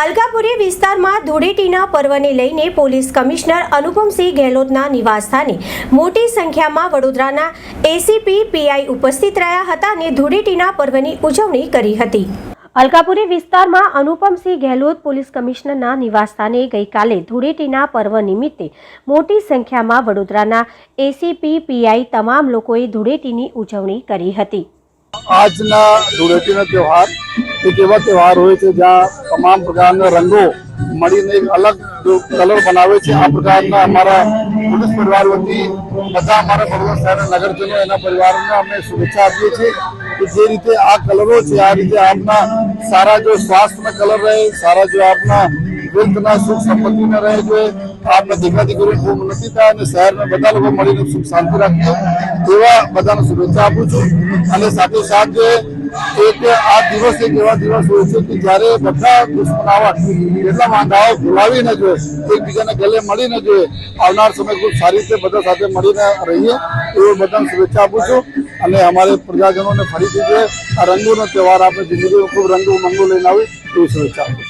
અલકાપુરી વિસ્તારમાં ધૂળેટીના પર્વને લઈને પોલીસ કમિશનર અનુપમસિંહ ગેહલોતના નિવાસસ્થાને મોટી સંખ્યામાં વડોદરાના એસીપી પીઆઈ ઉપસ્થિત રહ્યા હતા અને ધૂળેટીના પર્વની ઉજવણી કરી હતી. અલકાપુરી વિસ્તારમાં અનુપમસિંહ ગેહલોત પોલીસ કમિશનરના નિવાસસ્થાને ગઈકાલે ધૂળેટીના પર્વ નિમિત્તે મોટી સંખ્યામાં વડોદરાના એસીપી પીઆઈ તમામ લોકોએ ધૂળેટીની ઉજવણી કરી હતી. આજના ધૂળેટીનો તહેવાર એક એવા તહેવાર હોય છે જ્યાં તમામ પ્રકારના રંગો મળીને એક અલગ કલર બનાવે છે. આ પ્રકારના અમારા પોલીસ પરિવાર વતી બધા અમારા બરોડા શહેરના નગરજનો એના પરિવારોને અમે શુભેચ્છા આપીએ છીએ કે જે રીતે આ કલરો છે, આ રીતે આપના સારા જો સ્વાસ્થ્યના કલર રહે, સારા જો આપના વેલ્થના સુખ સંપત્તિને રહે જોઈએ આપણે દીકરા દીકરીને ખૂબ નથી થાય અને શહેરમાં બધા લોકો મળીને સુખ શાંતિ રાખીએ એવા બધાને શુભેચ્છા આપું છું. અને સાથે સાથે એક આ દિવસ એક એવા દિવસ હોય છે કે જ્યારે બધા દુશ્મનાવટ એટલા વાંધાઓ ભૂલાવીને જોઈએ એકબીજાને ગલે મળીને જોઈએ આવનાર સમય ખૂબ સારી રીતે બધા સાથે મળીને રહીએ એવો બધાને શુભેચ્છા આપું છું. અને અમારે પ્રજાજનોને ફરીથી જે આ રંગોનો તહેવાર આપણે જિંદગીમાં ખૂબ રંગો મંગો લઈને આવી, એવી શુભેચ્છા આપું